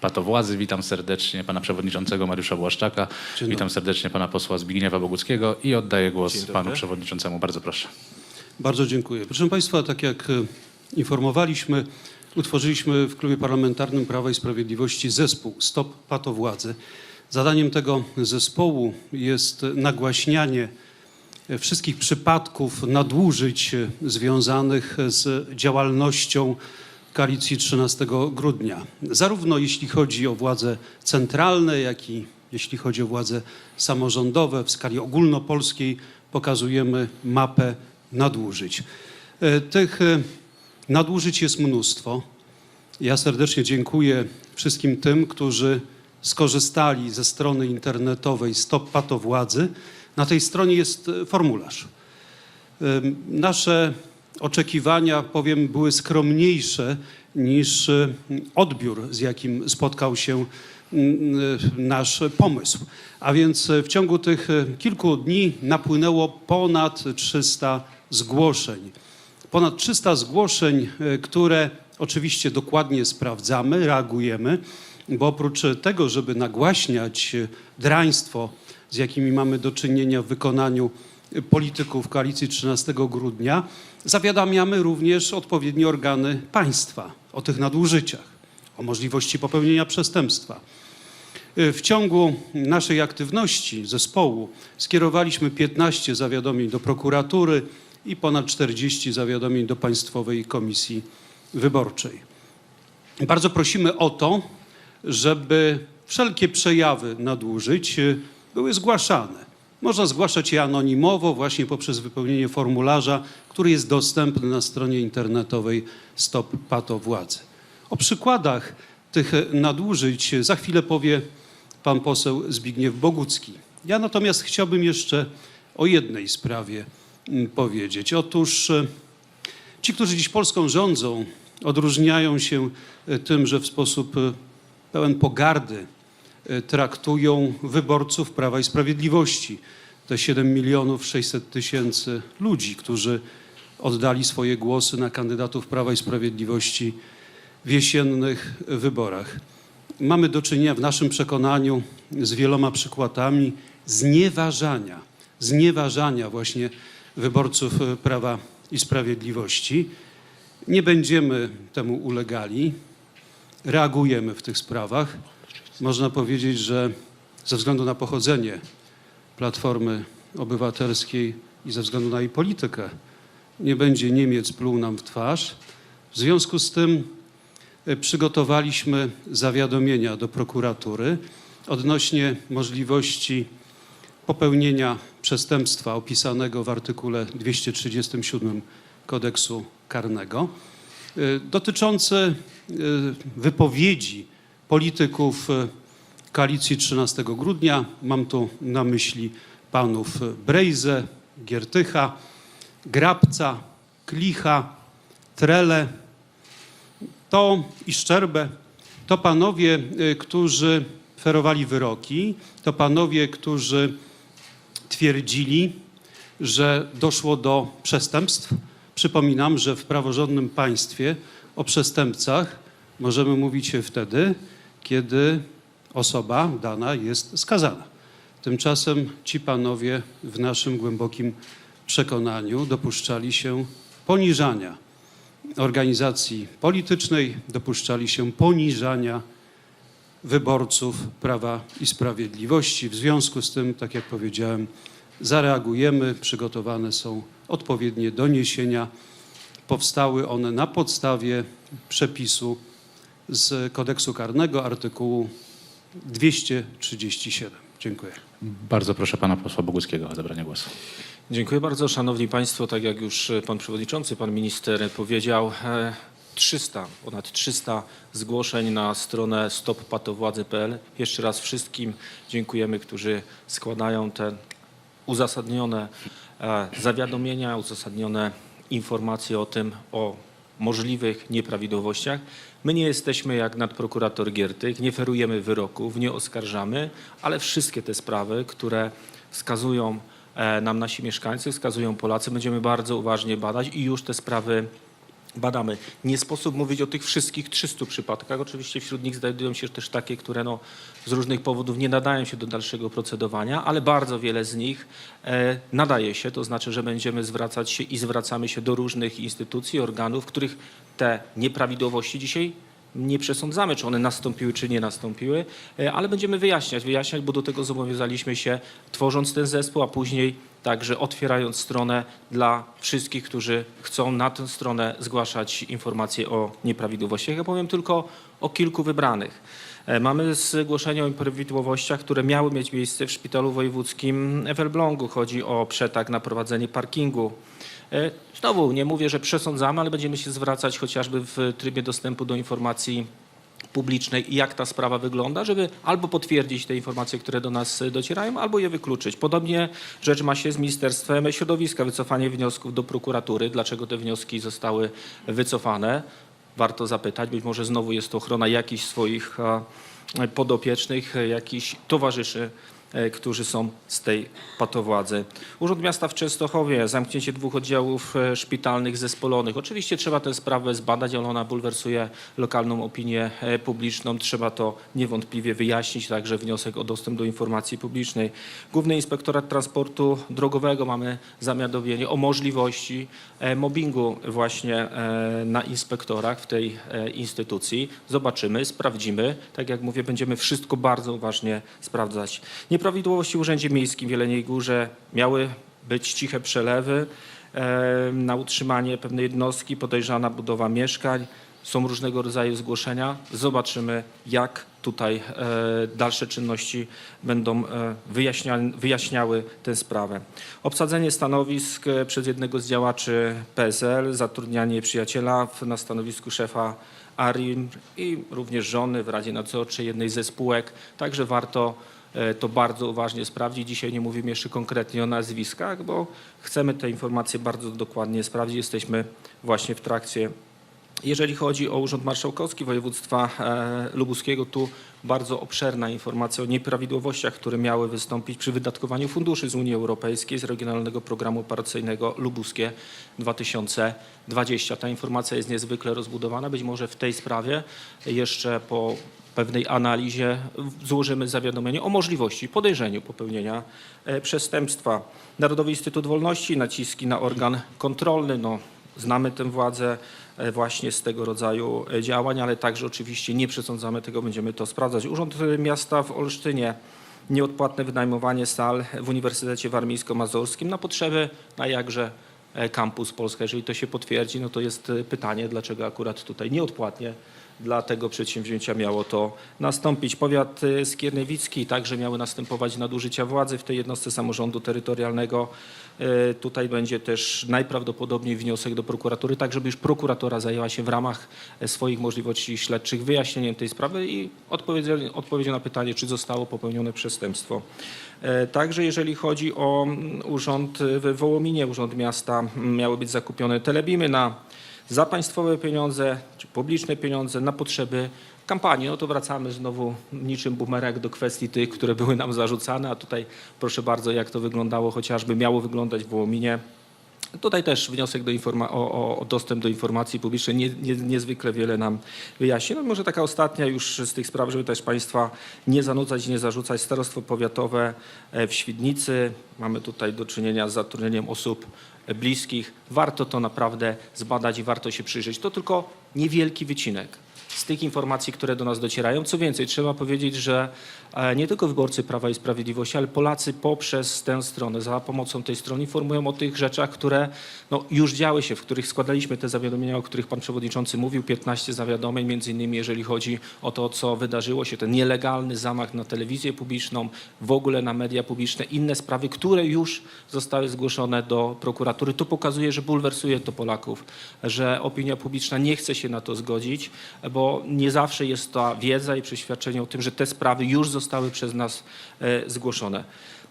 Patowładzy. Witam serdecznie pana przewodniczącego Mariusza Błaszczaka. Witam serdecznie pana posła Zbigniewa Boguckiego i oddaję głos panu przewodniczącemu. Bardzo proszę. Bardzo dziękuję. Proszę Państwa, tak jak e, informowaliśmy, utworzyliśmy w Klubie Parlamentarnym Prawa i Sprawiedliwości zespół Stop Patowładzy. Zadaniem tego zespołu jest nagłaśnianie e, wszystkich przypadków nadużyć e, związanych z działalnością koalicji 13 grudnia. Zarówno jeśli chodzi o władze centralne, jak i jeśli chodzi o władze samorządowe w skali ogólnopolskiej pokazujemy mapę nadużyć. E, Tych e, nadużyć jest mnóstwo. Ja serdecznie dziękuję wszystkim tym, którzy skorzystali ze strony internetowej Stop Pato Władzy. Na tej stronie jest e, formularz. Ym, Nasze oczekiwania, powiem, były skromniejsze niż y, odbiór, z jakim spotkał się mm, y, nasz pomysł. A więc y, w ciągu tych kilku dni napłynęło ponad 300 zgłoszeń. Ponad 300 zgłoszeń, które oczywiście dokładnie sprawdzamy, reagujemy, bo oprócz tego, żeby nagłaśniać draństwo, z jakimi mamy do czynienia w wykonaniu polityków koalicji 13 grudnia, zawiadamiamy również odpowiednie organy państwa o tych nadużyciach, o możliwości popełnienia przestępstwa. W ciągu naszej aktywności zespołu skierowaliśmy 15 zawiadomień do prokuratury i ponad 40 zawiadomień do Państwowej Komisji Wyborczej. Bardzo prosimy o to, żeby wszelkie przejawy nadużyć y, były zgłaszane. Można zgłaszać je anonimowo właśnie poprzez wypełnienie formularza, który jest dostępny na stronie internetowej Stop Pato Władzy. O przykładach tych nadużyć za chwilę powie pan poseł Zbigniew Bogucki. Ja natomiast chciałbym jeszcze o jednej sprawie mm, powiedzieć. Otóż e, Ci, którzy dziś Polską rządzą, odróżniają się e, tym, że w sposób e, pełen pogardy traktują wyborców Prawa i Sprawiedliwości. Te 7 milionów 600 tysięcy ludzi, którzy oddali swoje głosy na kandydatów Prawa i Sprawiedliwości w jesiennych wyborach. Mamy do czynienia w naszym przekonaniu z wieloma przykładami znieważania, znieważania właśnie wyborców e, Prawa i Sprawiedliwości. Nie będziemy temu ulegali. Reagujemy w tych sprawach. Można powiedzieć, że ze względu na pochodzenie Platformy Obywatelskiej i ze względu na jej politykę nie będzie Niemiec pluł nam w twarz. W związku z tym e, przygotowaliśmy zawiadomienia do prokuratury odnośnie możliwości popełnienia przestępstwa opisanego w artykule 237 kodeksu karnego y, dotyczące y, wypowiedzi polityków y, koalicji 13 grudnia. Mam tu na myśli panów Brejzę, Giertycha, Grabca, Klicha, Trele, to i Szczerbę, to panowie, y, którzy ferowali wyroki, to panowie, którzy twierdzili, że doszło do przestępstw. Przypominam, że w praworządnym państwie o przestępcach możemy mówić wtedy, kiedy osoba dana jest skazana. Tymczasem ci panowie w naszym głębokim przekonaniu dopuszczali się poniżania organizacji politycznej, dopuszczali się poniżania wyborców Prawa i Sprawiedliwości. W związku z tym, tak jak powiedziałem, zareagujemy. Przygotowane są odpowiednie doniesienia. Powstały one na podstawie przepisu z kodeksu karnego artykułu 237. Dziękuję. Bardzo proszę pana posła Boguckiego o zabranie głosu. Dziękuję bardzo. Szanowni Państwo, tak jak już pan przewodniczący, pan minister powiedział, e, 300, ponad 300 zgłoszeń na stronę stoppatowładzy.pl. Jeszcze raz wszystkim dziękujemy, którzy składają te uzasadnione e, zawiadomienia, uzasadnione informacje o tym, o możliwych nieprawidłowościach. My nie jesteśmy jak nadprokurator Giertych, nie ferujemy wyroków, nie oskarżamy, ale wszystkie te sprawy, które wskazują e, nam nasi mieszkańcy, wskazują Polacy, będziemy bardzo uważnie badać i już te sprawy badamy. Nie sposób mówić o tych wszystkich 300 przypadkach. Oczywiście wśród nich znajdują się też takie, które no, z różnych powodów nie nadają się do dalszego procedowania, ale bardzo wiele z nich e, nadaje się. To znaczy, że będziemy zwracać się i zwracamy się do różnych instytucji, organów, których te nieprawidłowości dzisiaj nie przesądzamy, czy one nastąpiły, czy nie nastąpiły, e, ale będziemy wyjaśniać, wyjaśniać, bo do tego zobowiązaliśmy się, tworząc ten zespół, a później także otwierając stronę dla wszystkich, którzy chcą na tę stronę zgłaszać informacje o nieprawidłowościach. Ja powiem tylko o kilku wybranych. E, Mamy zgłoszenia o nieprawidłowościach, które miały mieć miejsce w szpitalu wojewódzkim w Elblągu. Chodzi o przetarg na prowadzenie parkingu. E, Znowu nie mówię, że przesądzamy, ale będziemy się zwracać chociażby w trybie dostępu do informacji publicznej jak ta sprawa wygląda, żeby albo potwierdzić te informacje, które do nas docierają, albo je wykluczyć. Podobnie rzecz ma się z Ministerstwem Środowiska, wycofanie wniosków do prokuratury. Dlaczego te wnioski zostały wycofane? Warto zapytać, być może znowu jest to ochrona jakichś swoich podopiecznych, jakichś towarzyszy którzy są z tej patowładzy. Urząd Miasta w Częstochowie, zamknięcie dwóch oddziałów e, szpitalnych zespolonych. Oczywiście trzeba tę sprawę zbadać, ale ona bulwersuje lokalną opinię e, publiczną. Trzeba to niewątpliwie wyjaśnić, także wniosek o dostęp do informacji publicznej. Główny Inspektorat Transportu Drogowego mamy zawiadomienie o możliwości e, mobbingu właśnie e, na inspektorach w tej e, instytucji. Zobaczymy, sprawdzimy. Tak jak mówię, będziemy wszystko bardzo uważnie sprawdzać. Nieprawidłowości w Urzędzie Miejskim w Jeleniej Górze miały być ciche przelewy na utrzymanie pewnej jednostki, podejrzana budowa mieszkań. Są różnego rodzaju zgłoszenia. Zobaczymy, jak tutaj e, dalsze czynności będą e, wyjaśnia, wyjaśniały tę sprawę. Obsadzenie stanowisk e, przez jednego z działaczy PSL, zatrudnianie przyjaciela na stanowisku szefa ARIM i również żony w Radzie Nadzorczej jednej ze spółek. Także warto to bardzo uważnie sprawdzić. Dzisiaj nie mówimy jeszcze konkretnie o nazwiskach, bo chcemy te informacje bardzo dokładnie sprawdzić. Jesteśmy właśnie w trakcie jeżeli chodzi o Urząd Marszałkowski Województwa e, Lubuskiego, tu bardzo obszerna informacja o nieprawidłowościach, które miały wystąpić przy wydatkowaniu funduszy z Unii Europejskiej z Regionalnego Programu Operacyjnego Lubuskie 2020. Ta informacja jest niezwykle rozbudowana. Być może w tej sprawie jeszcze po pewnej analizie złożymy zawiadomienie o możliwości, podejrzeniu popełnienia e, przestępstwa. Narodowy Instytut Wolności, naciski na organ kontrolny. No, znamy tę władzę e, właśnie z tego rodzaju e, działań, ale także oczywiście nie przesądzamy tego, będziemy to sprawdzać. Urząd Miasta w Olsztynie nieodpłatne wynajmowanie sal w Uniwersytecie Warmińsko-Mazurskim na potrzeby, na jakże kampus Polska. Jeżeli to się potwierdzi, no to jest pytanie, dlaczego akurat tutaj nieodpłatnie dla tego przedsięwzięcia miało to nastąpić. Powiat e, skierniewicki także miały następować nadużycia władzy w tej jednostce samorządu terytorialnego. E, Tutaj będzie też najprawdopodobniej wniosek do prokuratury, tak żeby już prokuratora zajęła się w ramach e, swoich możliwości śledczych wyjaśnieniem tej sprawy i odpowiedzią, na pytanie, czy zostało popełnione przestępstwo. E, Także jeżeli chodzi o mm, urząd w Wołominie, urząd miasta, m, miały być zakupione telebimy na za państwowe pieniądze, czy publiczne pieniądze na potrzeby kampanii. No to wracamy znowu niczym bumerang do kwestii tych, które były nam zarzucane, a tutaj proszę bardzo, jak to wyglądało, chociażby miało wyglądać w Wołominie. Tutaj też wniosek do o, o dostęp do informacji publicznej nie, nie, niezwykle wiele nam wyjaśni. No może taka ostatnia już z tych spraw, żeby też Państwa nie zanudzać, nie zarzucać. Starostwo powiatowe e, w Świdnicy. Mamy tutaj do czynienia z zatrudnieniem osób e, bliskich. Warto to naprawdę zbadać i warto się przyjrzeć. To tylko niewielki wycinek z tych informacji, które do nas docierają. Co więcej, trzeba powiedzieć, że e, nie tylko wyborcy Prawa i Sprawiedliwości, ale Polacy poprzez tę stronę, za pomocą tej strony informują o tych rzeczach, które no, już działy się, w których składaliśmy te zawiadomienia, o których pan przewodniczący mówił, 15 zawiadomień, między innymi jeżeli chodzi o to, co wydarzyło się, ten nielegalny zamach na telewizję publiczną, w ogóle na media publiczne, inne sprawy, które już zostały zgłoszone do prokuratury. To pokazuje, że bulwersuje to Polaków, że opinia publiczna nie chce się na to zgodzić, bo nie zawsze jest ta wiedza i przeświadczenie o tym, że te sprawy już zostały przez nas e, zgłoszone.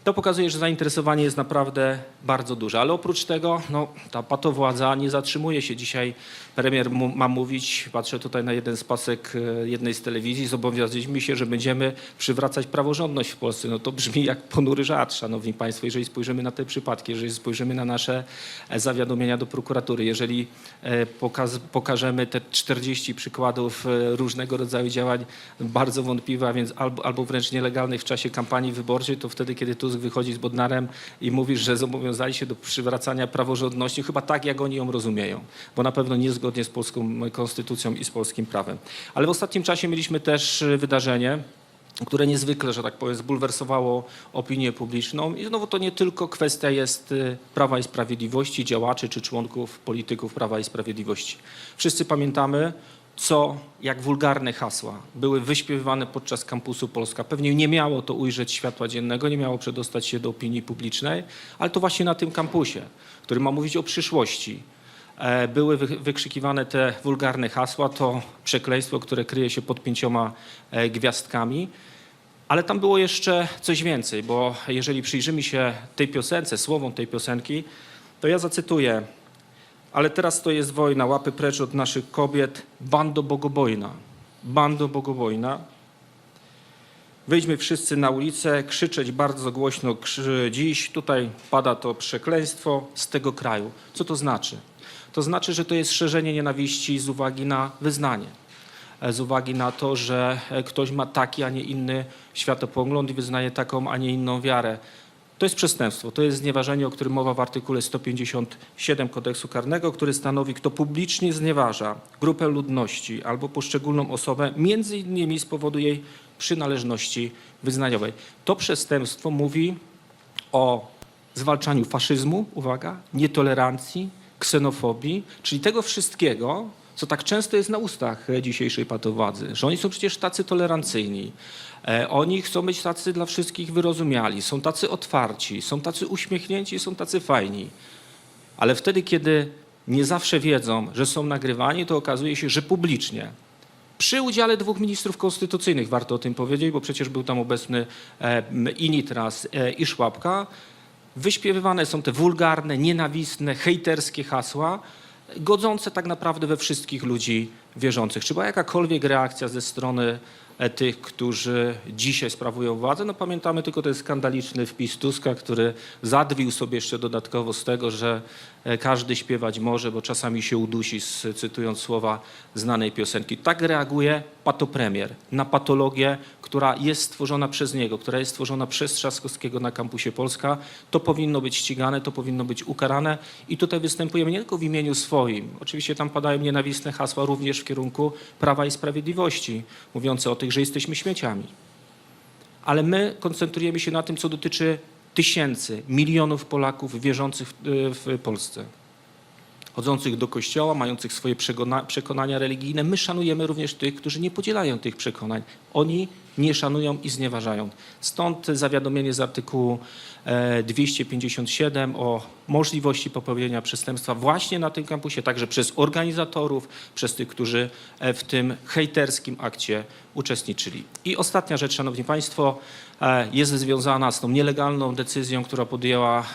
To pokazuje, że zainteresowanie jest naprawdę bardzo duże, ale oprócz tego no, ta patowładza nie zatrzymuje się. Dzisiaj premier ma mówić, patrzę tutaj na jeden z pasek e, jednej z telewizji, zobowiązaliśmy się, że będziemy przywracać praworządność w Polsce. No to brzmi jak ponury żart, szanowni państwo, jeżeli spojrzymy na te przypadki, jeżeli spojrzymy na nasze e, zawiadomienia do prokuratury, jeżeli e, pokaz, pokażemy te 40 przykładów różnego rodzaju działań bardzo wątpliwych, a więc albo, albo wręcz nielegalnych w czasie kampanii wyborczej, to wtedy, kiedy Tusk wychodzi z Bodnarem i mówi, że zobowiązali się do przywracania praworządności, chyba tak, jak oni ją rozumieją, bo na pewno niezgodnie z polską konstytucją i z polskim prawem. Ale w ostatnim czasie mieliśmy też e, wydarzenie, które niezwykle, że tak powiem, zbulwersowało opinię publiczną. I znowu to nie tylko kwestia jest y, Prawa i Sprawiedliwości, działaczy czy członków polityków Prawa i Sprawiedliwości. Wszyscy pamiętamy, co, jak wulgarne hasła były wyśpiewywane podczas kampusu Polska. Pewnie nie miało to ujrzeć światła dziennego, nie miało przedostać się do opinii publicznej, ale to właśnie na tym kampusie, który ma mówić o przyszłości, były wy- wykrzykiwane te wulgarne hasła, to przekleństwo, które kryje się pod pięcioma e, gwiazdkami. Ale tam było jeszcze coś więcej, bo jeżeli przyjrzymy się tej piosence, słowom tej piosenki, to ja zacytuję. Ale teraz to jest wojna, łapy precz od naszych kobiet, bando bogobojna, bando bogobojna. Wyjdźmy wszyscy na ulicę, krzyczeć bardzo głośno dziś. Tutaj pada to przekleństwo z tego kraju. Co to znaczy? To znaczy, że to jest szerzenie nienawiści z uwagi na wyznanie e, z uwagi na to, że e, ktoś ma taki, a nie inny światopogląd i wyznaje taką, a nie inną wiarę. To jest przestępstwo, to jest znieważenie, o którym mowa w artykule 157 kodeksu karnego, który stanowi, kto publicznie znieważa grupę ludności albo poszczególną osobę, między innymi z powodu jej przynależności wyznaniowej. To przestępstwo mówi o zwalczaniu faszyzmu, uwaga, nietolerancji, ksenofobii, czyli tego wszystkiego, co tak często jest na ustach dzisiejszej patowładzy, że oni są przecież tacy tolerancyjni, e, oni chcą być tacy dla wszystkich wyrozumiali, są tacy otwarci, są tacy uśmiechnięci, są tacy fajni. Ale wtedy, kiedy nie zawsze wiedzą, że są nagrywani, to okazuje się, że publicznie. Przy udziale dwóch ministrów konstytucyjnych, warto o tym powiedzieć, bo przecież był tam obecny e, i Nitras, e, i Szłapka, wyśpiewywane są te wulgarne, nienawistne, hejterskie hasła, godzące tak naprawdę we wszystkich ludzi wierzących. Czy była jakakolwiek reakcja ze strony e, tych, którzy dzisiaj sprawują władzę? No pamiętamy tylko ten skandaliczny wpis Tuska, który zadwił sobie jeszcze dodatkowo z tego, że e, każdy śpiewać może, bo czasami się udusi, cytując słowa znanej piosenki. Tak reaguje patopremier na patologię, która jest stworzona przez niego, która jest stworzona przez Trzaskowskiego na kampusie Polska. To powinno być ścigane, to powinno być ukarane i tutaj występujemy nie tylko w imieniu swoim. Oczywiście tam padają nienawistne hasła również w kierunku Prawa i Sprawiedliwości, mówiące o tych, że jesteśmy śmieciami. Ale my koncentrujemy się na tym, co dotyczy tysięcy, milionów Polaków wierzących w, w Polsce chodzących do kościoła, mających swoje przekona- przekonania religijne. My szanujemy również tych, którzy nie podzielają tych przekonań. Oni nie szanują i znieważają. Stąd zawiadomienie z artykułu e, 257 o możliwości popełnienia przestępstwa właśnie na tym kampusie, także przez organizatorów, przez tych, którzy e, w tym hejterskim akcie uczestniczyli. I ostatnia rzecz, Szanowni Państwo, e, jest związana z tą nielegalną decyzją, która podjęła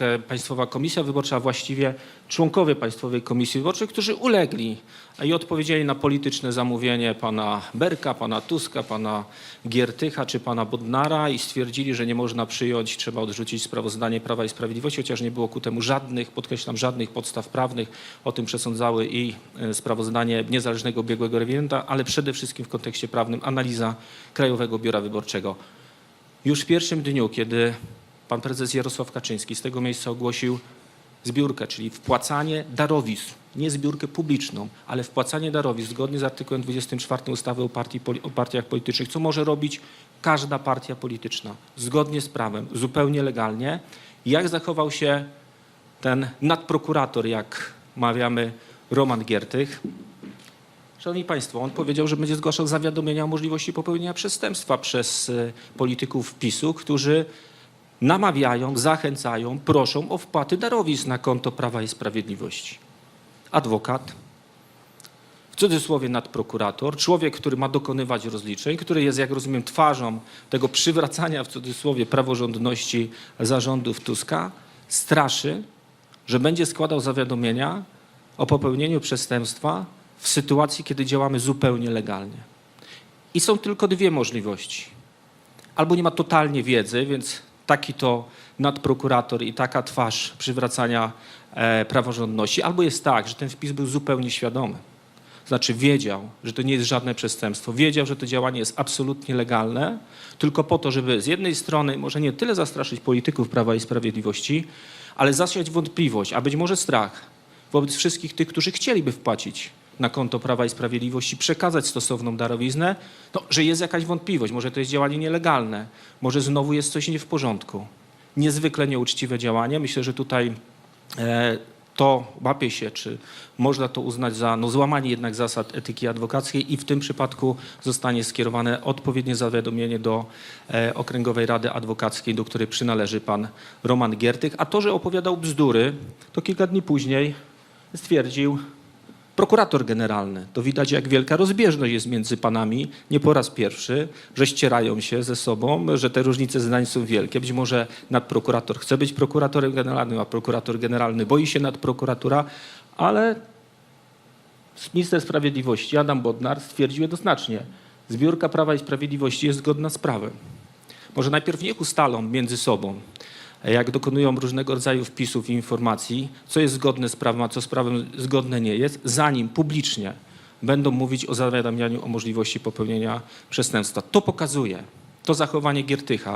e, Państwowa Komisja Wyborcza, a właściwie członkowie Państwowej Komisji Wyborczej, którzy ulegli i odpowiedzieli na polityczne zamówienie pana Berka, pana Tuska, pana Giertycha czy pana Bodnara i stwierdzili, że nie można przyjąć, trzeba odrzucić sprawozdanie Prawa i Sprawiedliwości, chociaż nie było ku temu żadnych, podkreślam, żadnych podstaw prawnych. O tym przesądzały i e, sprawozdanie niezależnego biegłego rewidenta, ale przede wszystkim w kontekście prawnym analiza Krajowego Biura Wyborczego. Już w pierwszym dniu, kiedy pan prezes Jarosław Kaczyński z tego miejsca ogłosił zbiórkę, czyli wpłacanie darowizn, nie zbiórkę publiczną, ale wpłacanie darowizn zgodnie z artykułem 24 ustawy o, partii, o partiach politycznych, co może robić każda partia polityczna, zgodnie z prawem, zupełnie legalnie. Jak zachował się ten nadprokurator, jak mawiamy, Roman Giertych? Szanowni Państwo, on powiedział, że będzie zgłaszał zawiadomienia o możliwości popełnienia przestępstwa przez e, polityków PiSu, którzy namawiają, zachęcają, proszą o wpłaty darowizn na konto Prawa i Sprawiedliwości. Adwokat w cudzysłowie nadprokurator, człowiek, który ma dokonywać rozliczeń, który jest, jak rozumiem, twarzą tego przywracania w cudzysłowie praworządności zarządów Tuska, straszy, że będzie składał zawiadomienia o popełnieniu przestępstwa w sytuacji, kiedy działamy zupełnie legalnie. I są tylko dwie możliwości. Albo nie ma totalnie wiedzy, więc taki to nadprokurator i taka twarz przywracania e, praworządności, albo jest tak, że ten wpis był zupełnie świadomy. Znaczy wiedział, że to nie jest żadne przestępstwo, wiedział, że to działanie jest absolutnie legalne, tylko po to, żeby z jednej strony może nie tyle zastraszyć polityków Prawa i Sprawiedliwości, ale zasiać wątpliwość, a być może strach wobec wszystkich tych, którzy chcieliby wpłacić na konto Prawa i Sprawiedliwości, przekazać stosowną darowiznę, no, że jest jakaś wątpliwość, może to jest działanie nielegalne, może znowu jest coś nie w porządku. Niezwykle nieuczciwe działanie. Myślę, że tutaj e, to łapie się, czy można to uznać za no, złamanie jednak zasad etyki adwokackiej i w tym przypadku zostanie skierowane odpowiednie zawiadomienie do e, Okręgowej Rady Adwokackiej, do której przynależy pan Roman Giertych. A to, że opowiadał bzdury, to kilka dni później stwierdził prokurator generalny. To widać, jak wielka rozbieżność jest między panami. Nie po raz pierwszy, że ścierają się ze sobą, że te różnice zdań są wielkie. Być może nadprokurator chce być prokuratorem generalnym, a prokurator generalny boi się nadprokuratura, ale minister sprawiedliwości Adam Bodnar stwierdził jednoznacznie, zbiórka Prawa i Sprawiedliwości jest zgodna z prawem. Może najpierw niech ustalą między sobą, jak dokonują różnego rodzaju wpisów i informacji, co jest zgodne z prawem, a co z prawem zgodne nie jest, zanim publicznie będą mówić o zawiadamianiu o możliwości popełnienia przestępstwa. To pokazuje to zachowanie Giertycha,